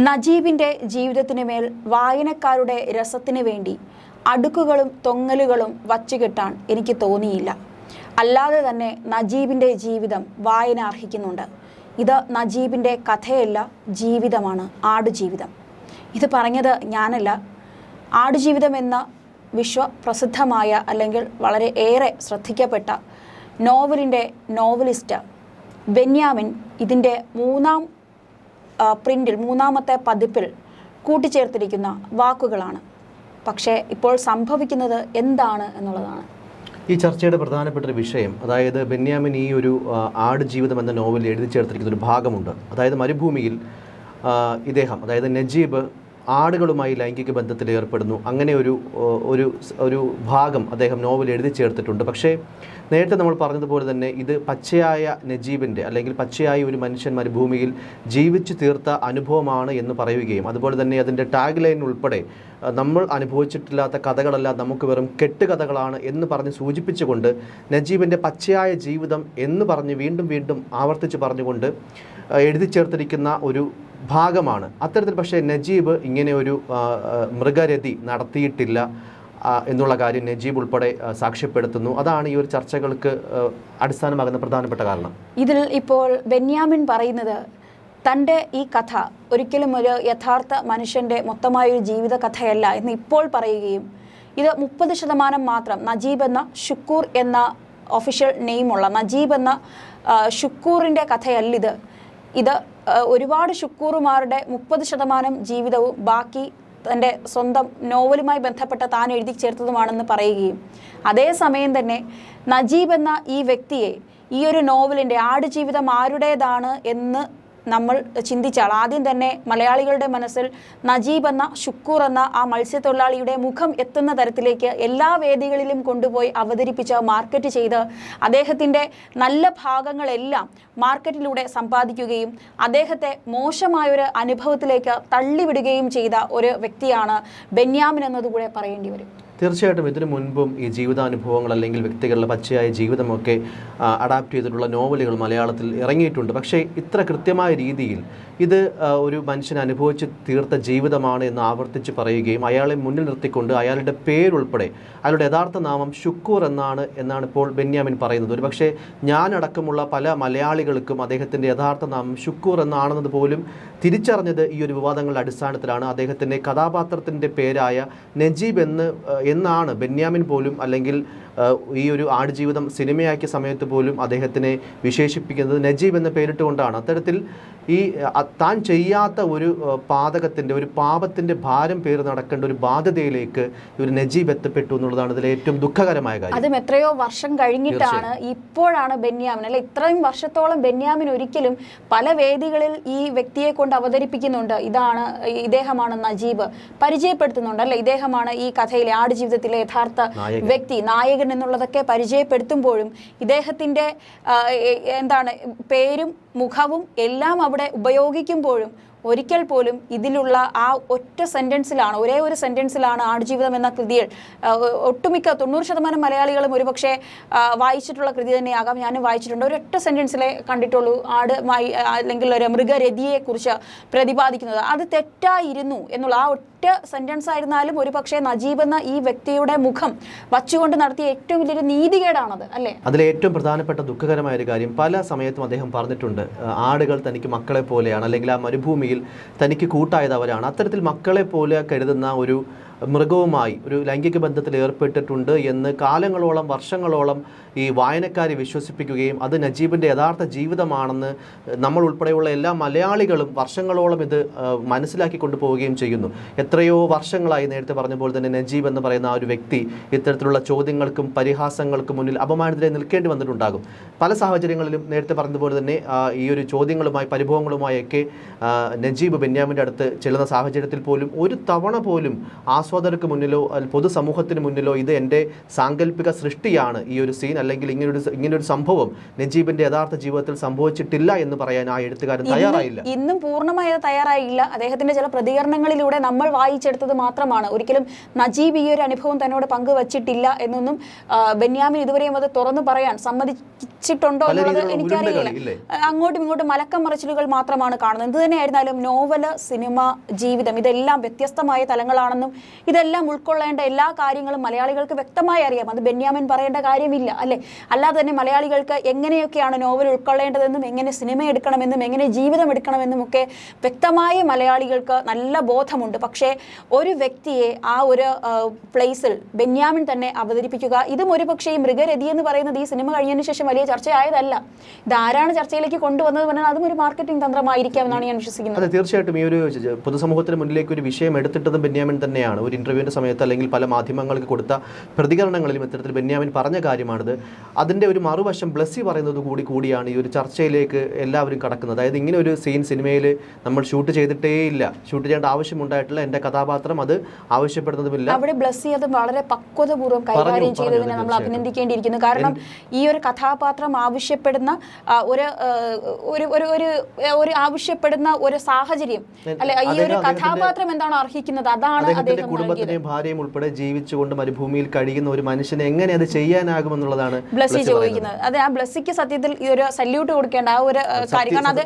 നജീബിന്റെ ജീവിതത്തിന് മേൽ വായനക്കാരുടെ രസത്തിന് വേണ്ടി അടുക്കുകളും തൊങ്ങലുകളും വച്ചുകെട്ടാൻ എനിക്ക് തോന്നിയില്ല. അല്ലാതെ തന്നെ നജീബിന്റെ ജീവിതം വായന അർഹിക്കുന്നുണ്ട്. ഇത് നജീബിന്റെ കഥയല്ല ജീവിതമാണ് ആടുജീവിതം. ഇത് പറഞ്ഞത് ഞാനല്ല. ആടുജീവിതം എന്ന വിശ്വപ്രസിദ്ധമായ അല്ലെങ്കിൽ വളരെ ഏറെ ശ്രദ്ധിക്കപ്പെട്ട നോവലിന്റെ നോവലിസ്റ്റ് ബെന്യാമിൻ ഇതിന്റെ മൂന്നാം പ്രിന്റിൽ മൂന്നാമത്തെ പതിപ്പിൽ കൂട്ടിച്ചേർത്തിരിക്കുന്ന വാക്കുകളാണ്. പക്ഷേ ഇപ്പോൾ സംഭവിക്കുന്നത് എന്താണ് എന്നുള്ളതാണ്. ഈ ചർച്ചയുടെ പ്രധാനപ്പെട്ട ഒരു വിഷയം അതായത് ബെന്യാമിൻ ഈ ഒരു ആട് ജീവിതം എന്ന നോവലിൽ എഴുതി ചേർത്തിരിക്കുന്ന ഒരു ഭാഗമുണ്ട്. അതായത് മരുഭൂമിയിൽ ഇദ്ദേഹം അതായത് നജീബ് ആടുകളുമായി ലൈംഗിക ബന്ധത്തിൽ ഏർപ്പെടുന്നു. അങ്ങനെ ഒരു ഒരു ഒരു ഭാഗം അദ്ദേഹം നോവൽ എഴുതി ചേർത്തിട്ടുണ്ട്. പക്ഷേ നേരത്തെ നമ്മൾ പറഞ്ഞതുപോലെ തന്നെ ഇത് പച്ചയായ നജീബിന്റെ അല്ലെങ്കിൽ പച്ചയായ ഒരു മനുഷ്യൻ മരുഭൂമിയിൽ ജീവിച്ചു തീർത്ത അനുഭവമാണ് എന്ന് പറയുകയും അതുപോലെ തന്നെ അതിന്റെ ടാഗ് ലൈൻ ഉൾപ്പെടെ നമ്മൾ അനുഭവിച്ചിട്ടില്ലാത്ത കഥകളല്ല നമുക്ക് വെറും കെട്ടുകഥകളാണ് എന്ന് പറഞ്ഞ് സൂചിപ്പിച്ചുകൊണ്ട് നജീബിന്റെ പച്ചയായ ജീവിതം എന്ന് പറഞ്ഞ് വീണ്ടും വീണ്ടും ആവർത്തിച്ച് പറഞ്ഞുകൊണ്ട് എഴുതി ചേർത്തിരിക്കുന്ന ഒരു ഭാഗമാണ്. അത്തരത്തിൽ പക്ഷേ നജീബ് ഇങ്ങനെ ഒരു മൃഗരതി നടത്തിയിട്ടില്ല എന്നുള്ള കാര്യം നജീബ് ഉൾപ്പെടെ സാക്ഷ്യപ്പെടുത്തുന്നു. അതാണ് ഈ ഒരു ചർച്ചകൾക്ക് അടിസ്ഥാനമാകുന്ന പ്രധാനപ്പെട്ട കാരണം. ഇതിൽ ഇപ്പോൾ ബെന്യാമിൻ പറയുന്നത് തന്റെ ഈ കഥ ഒരിക്കലും ഒരു യഥാർത്ഥ മനുഷ്യന്റെ മൊത്തമായ ഒരു ജീവിത കഥയല്ല എന്ന് ഇപ്പോൾ പറയുകയും ഇത് മുപ്പത് ശതമാനം മാത്രം നജീബ് എന്ന ഷുക്കൂർ എന്ന ഒഫീഷ്യൽ നെയിമുള്ള നജീബ് എന്ന ഷുക്കൂറിന്റെ കഥയല്ലിത് ഇത് ഒരുപാട് ഷുക്കൂറുമാരുടെ മുപ്പത് ശതമാനം ജീവിതവും ബാക്കി തന്റെ സ്വന്തം നോവലുമായി ബന്ധപ്പെട്ട താൻ എഴുതി ചേർത്തതുമാണെന്ന് പറയുകയും. അതേസമയം തന്നെ നജീബ് എന്ന ഈ വ്യക്തിയെ ഈ ഒരു നോവലിന്റെ ആടുജീവിതം ആരുടേതാണ് എന്ന് നമ്മൾ ചിന്തിച്ചാൽ ആദ്യം തന്നെ മലയാളികളുടെ മനസ്സിൽ നജീബ് എന്ന ഷുക്കൂർ എന്ന ആ മത്സ്യത്തൊഴിലാളിയുടെ മുഖം എത്തുന്ന തരത്തിലേക്ക് എല്ലാ വേദികളിലും കൊണ്ടുപോയി അവതരിപ്പിച്ച് മാർക്കറ്റ് ചെയ്ത് അദ്ദേഹത്തിന്റെ നല്ല ഭാഗങ്ങളെല്ലാം മാർക്കറ്റിലൂടെ സമ്പാദിക്കുകയും അദ്ദേഹത്തെ മോശമായൊരു അനുഭവത്തിലേക്ക് തള്ളിവിടുകയും ചെയ്ത ഒരു വ്യക്തിയാണ് ബെന്യാമിൻ എന്നതുകൂടെ പറയേണ്ടി വരും. തീർച്ചയായിട്ടും ഇതിനു മുൻപും ഈ ജീവിതാനുഭവങ്ങൾ അല്ലെങ്കിൽ വ്യക്തികളുടെ പച്ചയായ ജീവിതമൊക്കെ അഡാപ്റ്റ് ചെയ്തിട്ടുള്ള നോവലുകൾ മലയാളത്തിൽ ഇറങ്ങിയിട്ടുണ്ട്. പക്ഷേ ഇത്ര കൃത്യമായ രീതിയിൽ ഇത് ഒരു മനുഷ്യൻ അനുഭവിച്ച് തീർത്ത ജീവിതമാണ് എന്ന് ആവർത്തിച്ച് പറയുകയും അയാളെ മുന്നിൽ നിർത്തിക്കൊണ്ട് അയാളുടെ പേരുൾപ്പെടെ അയാളുടെ യഥാർത്ഥ നാമം ഷുക്കൂർ എന്നാണ് എന്നാണ് ഇപ്പോൾ ബെന്യാമിൻ പറയുന്നത്. ഒരു പക്ഷേ ഞാനടക്കമുള്ള പല മലയാളികൾക്കും അദ്ദേഹത്തിന്റെ യഥാർത്ഥ നാമം ഷുക്കൂർ എന്നാണെന്നത് പോലും തിരിച്ചറിഞ്ഞത് ഈ ഒരു വിവാദങ്ങളുടെ അടിസ്ഥാനത്തിലാണ്. അദ്ദേഹത്തിന്റെ കഥാപാത്രത്തിന്റെ പേരായ നജീബ് എന്ന് എന്നാണ് ബെന്യാമിൻ പോലും അല്ലെങ്കിൽ ഈ ഒരു ആടുജീവിതം സിനിമയാക്കിയ സമയത്ത് പോലും അദ്ദേഹത്തിനെ വിശേഷിപ്പിക്കുന്നത്. നജീബ് എന്ന പേരിട്ടുകൊണ്ടാണ്. അത്തരത്തിൽ ഈ താൻ ചെയ്യാത്ത ഒരു പാതകത്തിന്റെ ഒരു പാപത്തിന്റെ ഭാരം പേര് നടക്കേണ്ട ഒരു ബാധ്യതയിലേക്ക് ഒരു നജീബ് എത്തപ്പെട്ടു എന്നുള്ളതാണ് ഇതിലെ ഏറ്റവും ദുഃഖകരമായ കാര്യം. അതും എത്രയോ വർഷം കഴിഞ്ഞിട്ടാണ് ഇപ്പോഴാണ് ബെന്യാമിൻ അല്ലെ ഇത്രയും വർഷത്തോളം ബെന്യാമിൻ ഒരിക്കലും പല വേദികളിൽ ഈ വ്യക്തിയെ കൊണ്ട് അവതരിപ്പിക്കുന്നുണ്ട്. ഇതാണ് ഇദ്ദേഹമാണ് നജീബ്. പരിചയപ്പെടുത്തുന്നുണ്ട് അല്ലെ ഇദ്ദേഹമാണ് ഈ കഥയിലെ ആടുജീവിതത്തിലെ യഥാർത്ഥ വ്യക്തി. നായകൻ എന്നുള്ളതൊക്കെ പരിചയപ്പെടുത്തുമ്പോഴും ഇദ്ദേഹത്തിന്റെ എന്താണ് പേരും മുഖവും എല്ലാം അവിടെ ഉപയോഗിക്കുമ്പോഴും ഒരിക്കൽ പോലും ഇതിലുള്ള ആ ഒറ്റ സെന്റൻസിലാണ് ഒരേ ഒരു സെന്റൻസിലാണ് ആടുജീവിതം എന്ന കൃതിയിൽ ഒട്ടുമിക്ക തൊണ്ണൂറ് ശതമാനം മലയാളികളും ഒരുപക്ഷെ വായിച്ചിട്ടുള്ള കൃതി തന്നെയാകാം. ഞാനും വായിച്ചിട്ടുണ്ട്. ഒരൊറ്റ സെന്റൻസിലെ കണ്ടിട്ടുള്ളൂ ആട് അല്ലെങ്കിൽ ഒരു മൃഗരതിയെക്കുറിച്ച് പ്രതിപാദിക്കുന്നത്. അത് തെറ്റായിരുന്നു എന്നുള്ള ആ ഒറ്റ സെന്റൻസ് ആയിരുന്നാലും ഒരു പക്ഷേ നജീബ് എന്ന ഈ വ്യക്തിയുടെ മുഖം വച്ചുകൊണ്ട് നടത്തിയ ഏറ്റവും വലിയൊരു നീതികേടാണത് അല്ലേ? അതിലെ ഏറ്റവും പ്രധാനപ്പെട്ട ദുഃഖകരമായ ഒരു കാര്യം പല സമയത്തും അദ്ദേഹം പറഞ്ഞിട്ടുണ്ട് ആടുകൾ തനിക്ക് മക്കളെ പോലെയാണ് അല്ലെങ്കിൽ ആ മരുഭൂമിയിൽ തനിക്ക് കൂട്ടായതവരാണ് അത്തരത്തിൽ മക്കളെ പോലെ കരുതുന്ന ഒരു മൃഗവുമായി ഒരു ലൈംഗിക ബന്ധത്തിൽ ഏർപ്പെട്ടിട്ടുണ്ട് എന്ന് കാലങ്ങളോളം വർഷങ്ങളോളം ഈ വായനക്കാരെ വിശ്വസിപ്പിക്കുകയും അത് നജീബിന്റെ യഥാർത്ഥ ജീവിതമാണെന്ന് നമ്മൾ ഉൾപ്പെടെയുള്ള എല്ലാ മലയാളികളും വർഷങ്ങളോളം ഇത് മനസ്സിലാക്കി കൊണ്ടുപോവുകയും ചെയ്യുന്നു. എത്രയോ വർഷങ്ങളായി നേരത്തെ പറഞ്ഞ പോലെ തന്നെ നജീബ് എന്ന് പറയുന്ന ആ ഒരു വ്യക്തി ഇത്തരത്തിലുള്ള ചോദ്യങ്ങൾക്കും പരിഹാസങ്ങൾക്കും മുന്നിൽ അപമാനത്തിലെ നിൽക്കേണ്ടി വന്നിട്ടുണ്ടാകും. പല സാഹചര്യങ്ങളിലും നേരത്തെ പറഞ്ഞതുപോലെ തന്നെ ഈ ഒരു ചോദ്യങ്ങളുമായി പരിഭവങ്ങളുമായൊക്കെ നജീബ് ബെന്യാമിന്റെ അടുത്ത് ചെല്ലുന്ന സാഹചര്യത്തിൽ പോലും ഒരു തവണ പോലും ആ ആസ്വാദകർക്ക് മുന്നിലോ പൊതുസമൂഹത്തിന് മുന്നിലോ ഇത് എന്റെ സാങ്കല്പിക സൃഷ്ടിയാണ്. ഈ ഒരു സീൻ അല്ലെങ്കിൽ ഇങ്ങനൊരു ഇങ്ങനൊരു സംഭവം നജീബിന്റെ യഥാർത്ഥ ജീവിതത്തിൽ സംഭവിച്ചിട്ടില്ല എന്ന് പറയാൻ ആ എഴുത്തുകാരൻ തയ്യാറായില്ല. ഇന്നും പൂർണമായി അത് തയ്യാറായില്ല. അദ്ദേഹത്തിന്റെ ചില പ്രതികരണങ്ങളിലൂടെ നമ്മൾ വായിച്ചെടുത്തത് മാത്രമാണ്. ഒരിക്കലും നജീബ് ഈ ഒരു അനുഭവം തന്നോട് പങ്കുവച്ചിട്ടില്ല എന്നൊന്നും ബെന്യാമിൻ ഇതുവരെയും അത് തുറന്നു പറയാൻ സമ്മതിച്ചിട്ടുണ്ടോ എന്നുള്ളത് എനിക്കറിയില്ല. അങ്ങോട്ടും ഇങ്ങോട്ടും മലക്കം മറിച്ചിലുകൾ മാത്രമാണ് കാണുന്നത്. എന്ത് തന്നെയായിരുന്നാലും നോവൽ സിനിമ ജീവിതം ഇതെല്ലാം വ്യത്യസ്തമായ തലങ്ങളാണെന്നും ഇതെല്ലാം ഉൾക്കൊള്ളേണ്ട എല്ലാ കാര്യങ്ങളും മലയാളികൾക്ക് വ്യക്തമായി അറിയാം. അത് ബെന്യാമിൻ പറയേണ്ട കാര്യമില്ല അല്ലെ? അല്ലാതെ തന്നെ മലയാളികൾക്ക് എങ്ങനെയൊക്കെയാണ് നോവൽ ഉൾക്കൊള്ളേണ്ടതെന്നും എങ്ങനെ സിനിമ എടുക്കണമെന്നും എങ്ങനെ ജീവിതം എടുക്കണമെന്നും ഒക്കെ വ്യക്തമായി മലയാളികൾക്ക് നല്ല ബോധമുണ്ട്. പക്ഷേ ഒരു വ്യക്തിയെ ആ ഒരു പ്ലേസിൽ ബെന്യാമിൻ തന്നെ അവതരിപ്പിക്കുക ഇതും ഒരു പക്ഷേ ഈ മൃഗരതി എന്ന് പറയുന്നത് ഈ സിനിമ കഴിഞ്ഞതിന് ശേഷം വലിയ ചർച്ചയായതല്ല. ഇതാരാണ് ചർച്ചയിലേക്ക് കൊണ്ടുവന്നത് പറഞ്ഞാൽ അതും ഒരു മാർക്കറ്റിംഗ് തന്ത്രമായിരിക്കാം എന്നാണ് ഞാൻ വിശ്വസിക്കുന്നത്. തീർച്ചയായിട്ടും. ഈ ഒരു പൊതുസമൂഹത്തിന് മുന്നിലേക്ക് ഒരു വിഷയം എടുത്തിട്ടതും ബെന്യാമിൻ തന്നെയാണ്. ഒരു ഇന്റർവ്യൂവിന്റെ സമയത്ത് അല്ലെങ്കിൽ പല മാധ്യമങ്ങൾക്ക് കൊടുത്ത പ്രതികരണങ്ങളിലും ഇത്തരത്തിൽ ബെന്യാമിൻ പറഞ്ഞ കാര്യമാണിത്. അതിന്റെ ഒരു മറുവശം ബ്ലസ്സി പറയുന്നത് കൂടി കൂടിയാണ് ഈ ഒരു ചർച്ചയിലേക്ക് എല്ലാവരും കടക്കുന്നത്. അതായത് ഇങ്ങനെ ഒരു സീൻ സിനിമയിൽ നമ്മൾ ഷൂട്ട് ചെയ്തിട്ടേ ഇല്ല. ഷൂട്ട് ചെയ്യേണ്ട ആവശ്യമുണ്ടായിട്ടില്ല. എന്റെ കഥാപാത്രം അത് ആവശ്യപ്പെടുന്നതുമില്ല. അവിടെ ബ്ലസ്സി അത് വളരെ പക്വതപൂർവം കൈകാര്യം ചെയ്തതിനെ നമ്മൾ അഭിനന്ദിക്കേണ്ടിയിരിക്കുന്നു. കാരണം ഈ ഒരു കഥാപാത്രം ആവശ്യപ്പെടുന്ന ഒരു ഒരു ഒരു ഒരു ഒരു ആവശ്യപ്പെടുന്ന ഒരു സാഹചര്യം. അല്ലെ ഈ ഒരു കഥാപാത്രം എന്താണ് അർഹിക്കുന്നത്? അതാണ് അദ്ദേഹം കുടുംബത്തിനെയും ഭാര്യയും ഉൾപ്പെടെ ജീവിച്ചുകൊണ്ട് മരുഭൂമിയിൽ കഴിയുന്ന ഒരു മനുഷ്യനെ എങ്ങനെ അത് ചെയ്യാനാകുമെന്നുള്ളതാണ് ബ്ലസ്സി. ചോദിക്കുന്നത്. അതെ ആ ബ്ലസ്സിക്ക് സത്യത്തിൽ ഈ ഒരു സല്യൂട്ട് കൊടുക്കേണ്ട ആ ഒരു കാര്യം. കാരണം അത്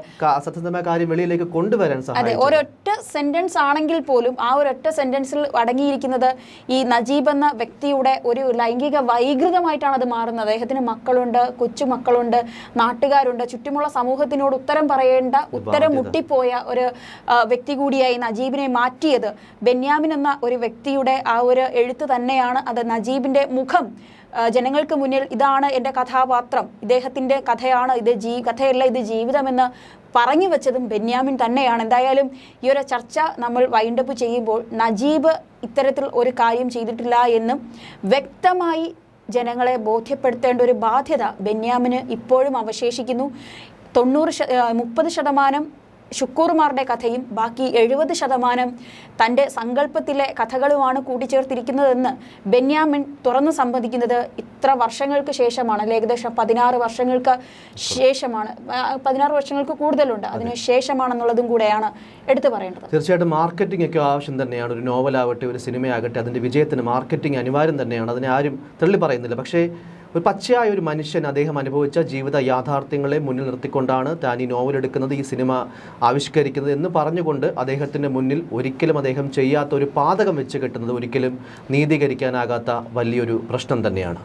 സത്യസന്ധമായ കാര്യം വെളിയിലേക്ക് കൊണ്ടുവരാൻ അതെ ഒരൊറ്റ സെന്റൻസ് ആണെങ്കിൽ പോലും ആ ഒരൊറ്റ സെന്റൻസിൽ അടങ്ങിയിരിക്കുന്നത് ഈ നജീബ് എന്ന വ്യക്തിയുടെ ഒരു ലൈംഗിക വൈകൃതമായിട്ടാണ് അത് മാറുന്നത്. അദ്ദേഹത്തിന് മക്കളുണ്ട് കൊച്ചുമക്കളുണ്ട് നാട്ടുകാരുണ്ട്. ചുറ്റുമുള്ള സമൂഹത്തിനോട് ഉത്തരം പറയേണ്ട ഉത്തരം മുട്ടിപ്പോയ ഒരു വ്യക്തി കൂടിയായി നജീബിനെ മാറ്റിയത് ബെന്യാമിൻ എന്ന ഒരു വ്യക്തിയുടെ ആ ഒരു എഴുത്ത് തന്നെയാണ് അത് നജീബിന്റെ മുഖം. ജനങ്ങൾക്ക് മുന്നിൽ ഇതാണ് എന്റെ കഥാപാത്രം. ഇദ്ദേഹത്തിന്റെ കഥയാണ് ഇത് ജീ കഥയല്ല ഇത് ജീവിതമെന്ന് പറഞ്ഞു വെച്ചതും ബെന്യാമിൻ തന്നെയാണ്. എന്തായാലും ഈ ഒരു ചർച്ച നമ്മൾ വൈൻഡപ്പ് ചെയ്യുമ്പോൾ നജീബ് ഇത്തരത്തിൽ ഒരു കാര്യം ചെയ്തിട്ടില്ല എന്നും വ്യക്തമായി ജനങ്ങളെ ബോധ്യപ്പെടുത്തേണ്ട ഒരു ബാധ്യത ബെന്യാമിന് ഇപ്പോഴും അവശേഷിക്കുന്നു. തൊണ്ണൂറ് മുപ്പത് ശതമാനം ഷുക്കൂർമാരുടെ കഥയും ബാക്കി എഴുപത് ശതമാനം തന്റെ സങ്കല്പത്തിലെ കഥകളുമാണ് കൂട്ടിച്ചേർത്തിരിക്കുന്നതെന്ന് ബെന്യാമിൻ തുറന്നു സമ്മതിക്കുന്നത് ഇത്ര വർഷങ്ങൾക്ക് ശേഷമാണ് അല്ലെ? ഏകദേശം പതിനാറ് വർഷങ്ങൾക്ക് ശേഷമാണ്. പതിനാറ് വർഷങ്ങൾക്ക് കൂടുതലുണ്ട്. അതിന് ശേഷമാണെന്നുള്ളതും കൂടെയാണ് എടുത്തു പറയേണ്ടത്. തീർച്ചയായിട്ടും മാർക്കറ്റിംഗ് ഒക്കെ ആവശ്യം തന്നെയാണ്. ഒരു നോവലാവട്ടെ ഒരു സിനിമയാകട്ടെ അതിന്റെ വിജയത്തിന് മാർക്കറ്റിംഗ് അനിവാര്യം തന്നെയാണ്. അതിനെ ആരും തള്ളി പറയുന്നില്ല. പക്ഷേ ഒരു പച്ചയായ ഒരു മനുഷ്യൻ അദ്ദേഹം അനുഭവിച്ച ജീവിത യാഥാർത്ഥ്യങ്ങളെ മുന്നിൽ നിർത്തിക്കൊണ്ടാണ് താൻ ഈ നോവൽ എടുക്കുന്നത് ഈ സിനിമ ആവിഷ്കരിക്കുന്നത് എന്ന് പറഞ്ഞുകൊണ്ട് അദ്ദേഹത്തിന്റെ മുന്നിൽ ഒരിക്കലും അദ്ദേഹം ചെയ്യാത്ത ഒരു പാതകം വെച്ച് കെട്ടുന്നത് ഒരിക്കലും നീതീകരിക്കാനാകാത്ത വലിയൊരു പ്രശ്നം തന്നെയാണ്.